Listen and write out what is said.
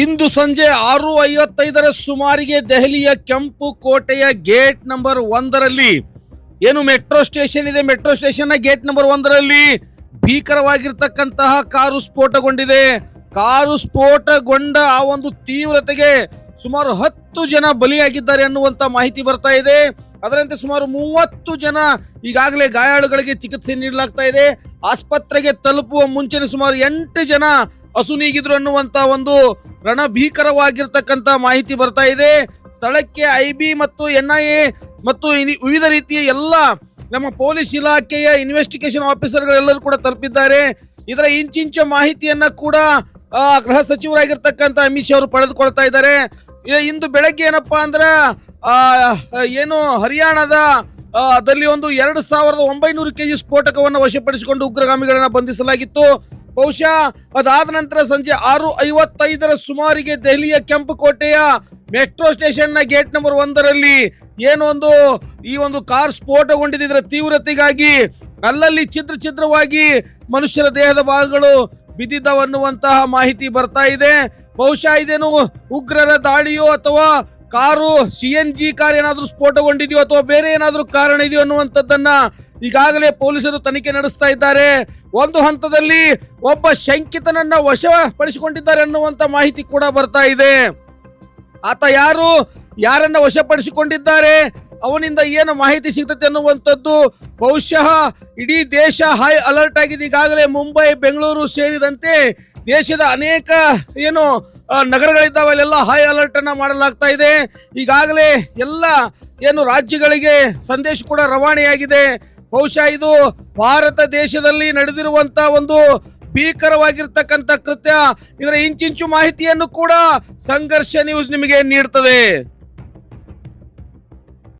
ಇಂದು ಸಂಜೆ ಆರು ಐವತ್ತೈದರ ಸುಮಾರಿಗೆ ದೆಹಲಿಯ ಕೆಂಪು ಕೋಟೆಯ ಗೇಟ್ ನಂಬರ್ ಒಂದರಲ್ಲಿ, ಏನು ಮೆಟ್ರೋ ಸ್ಟೇಷನ್ ಇದೆ? ಮೆಟ್ರೋ ಸ್ಟೇಷನ್ ಗೇಟ್ ನಂಬರ್ ಒಂದರಲ್ಲಿ ಭೀಕರವಾಗಿರ್ತಕ್ಕಂತಹ ಕಾರು ಸ್ಫೋಟಗೊಂಡಿದೆ. ಕಾರು ಸ್ಫೋಟಗೊಂಡ ಆ ಒಂದು ತೀವ್ರತೆಗೆ ಸುಮಾರು ಹತ್ತು ಜನ ಬಲಿಯಾಗಿದ್ದಾರೆ ಅನ್ನುವಂತ ಮಾಹಿತಿ ಬರ್ತಾ ಇದೆ. ಅದರಂತೆ ಸುಮಾರು ಮೂವತ್ತು ಜನ ಈಗಾಗಲೇ ಗಾಯಾಳುಗಳಿಗೆ ಚಿಕಿತ್ಸೆ ನೀಡಲಾಗ್ತಾ ಇದೆ. ಆಸ್ಪತ್ರೆಗೆ ತಲುಪುವ ಮುಂಚೆನೆ ಸುಮಾರು ಎಂಟು ಜನ ಅಸುನೀಗಿದ್ರು ಅನ್ನುವಂತ ಒಂದು ರಣಭೀಕರವಾಗಿರ್ತಕ್ಕಂತ ಮಾಹಿತಿ ಬರ್ತಾ ಇದೆ. ಸ್ಥಳಕ್ಕೆ ಐ ಬಿ ಮತ್ತು ಎನ್ ಐ ಎ ಮತ್ತು ವಿವಿಧ ರೀತಿಯ ಎಲ್ಲ ನಮ್ಮ ಪೊಲೀಸ್ ಇಲಾಖೆಯ ಇನ್ವೆಸ್ಟಿಗೇಷನ್ ಆಫೀಸರ್ಗಳೆಲ್ಲರೂ ಕೂಡ ತಲುಪಿದ್ದಾರೆ. ಇದರ ಇಂಚಿಂಚ ಮಾಹಿತಿಯನ್ನ ಕೂಡ ಗೃಹ ಸಚಿವರಾಗಿರ್ತಕ್ಕಂಥ ಅಮಿತ್ ಶಾ ಅವರು ಪಡೆದುಕೊಳ್ತಾ ಇದ್ದಾರೆ. ಇಂದು ಬೆಳಗ್ಗೆ ಏನಪ್ಪಾ ಅಂದ್ರೆ ಏನು ಹರಿಯಾಣದ ಅದಲ್ಲಿ ದಲ್ಲಿ ಒಂದು ಎರಡು ಸಾವಿರದ ಒಂಬೈನೂರು ಕೆಜಿ ಸ್ಫೋಟಕವನ್ನು ವಶಪಡಿಸಿಕೊಂಡು ಉಗ್ರಗಾಮಿಗಳನ್ನು ಬಂಧಿಸಲಾಗಿತ್ತು. ಬಹುಶಃ ಅದಾದ ನಂತರ ಸಂಜೆ ಆರು ಐವತ್ತೈದರ ಸುಮಾರಿಗೆ ದೆಹಲಿಯ ಕೆಂಪು ಕೋಟೆಯ ಮೆಟ್ರೋ ಸ್ಟೇಷನ್ನ ಗೇಟ್ ನಂಬರ್ ಒಂದರಲ್ಲಿ ಏನೊಂದು ಈ ಒಂದು ಕಾರ್ ಸ್ಫೋಟಗೊಂಡಿದೆ ಇದರ ತೀವ್ರತೆಗಾಗಿ ಅಲ್ಲಲ್ಲಿ ಚಿತ್ರ ಚಿತ್ರವಾಗಿ ಮನುಷ್ಯರ ದೇಹದ ಭಾಗಗಳು ಬಿದ್ದಿದ್ದವನ್ನುವಂತಹ ಮಾಹಿತಿ ಬರ್ತಾ ಇದೆ. ಬಹುಶಃ ಇದೇನು ಉಗ್ರರ ದಾಳಿಯೋ ಅಥವಾ car C N G car ಏನಾದರೂ ಸ್ಫೋಟಗೊಂಡಿದೆಯೋ ಅಥವಾ ಬೇರೆ ಏನಾದರೂ ಕಾರಣ ಇದೆಯೋ ಅನ್ನುವಂಥದ್ದನ್ನ ಈಗಾಗಲೇ ಪೊಲೀಸರು ತನಿಖೆ ನಡೆಸ್ತಾ ಇದ್ದಾರೆ. ಒಂದು ಹಂತದಲ್ಲಿ ಒಬ್ಬ ಶಂಕಿತನನ್ನ ವಶಪಡಿಸಿಕೊಂಡಿದ್ದಾರೆ ಅನ್ನುವಂತ ಮಾಹಿತಿ ಕೂಡ ಬರ್ತಾ ಇದೆ. ಆತ ಯಾರು? ಯಾರನ್ನ ವಶಪಡಿಸಿಕೊಂಡಿದ್ದಾರೆ? ಅವನಿಂದ ಏನು ಮಾಹಿತಿ ಸಿಗ್ತದೆ ಅನ್ನುವಂಥದ್ದು ಬಹುಶಃ ಇಡೀ ದೇಶ ಹೈ ಅಲರ್ಟ್ ಆಗಿದೆ. ಈಗಾಗಲೇ ಮುಂಬೈ, ಬೆಂಗಳೂರು ಸೇರಿದಂತೆ ದೇಶದ ಅನೇಕ, ಏನು ನಗರಗಳಿದ್ದಾವೆ. ಅಲ್ಲೆಲ್ಲ ಹೈ ಅಲರ್ಟ್ ಅನ್ನ ಮಾಡಲಾಗ್ತಾ ಇದೆ. ಈಗಾಗಲೇ ಎಲ್ಲ, ಏನು, ರಾಜ್ಯಗಳಿಗೆ ಸಂದೇಶ ಕೂಡ ರವಾನೆಯಾಗಿದೆ. ಬಹುಶಃ ಇದು ಭಾರತ ದೇಶದಲ್ಲಿ ನಡೆದಿರುವಂತ ಒಂದು ಭೀಕರವಾಗಿರ್ತಕ್ಕಂಥ ಕೃತ್ಯ. ಇದರ ಇಂಚಿಂಚು ಮಾಹಿತಿಯನ್ನು ಕೂಡ ಸಂಘರ್ಷ ನ್ಯೂಸ್ ನಿಮಗೆ ನೀಡ್ತದೆ.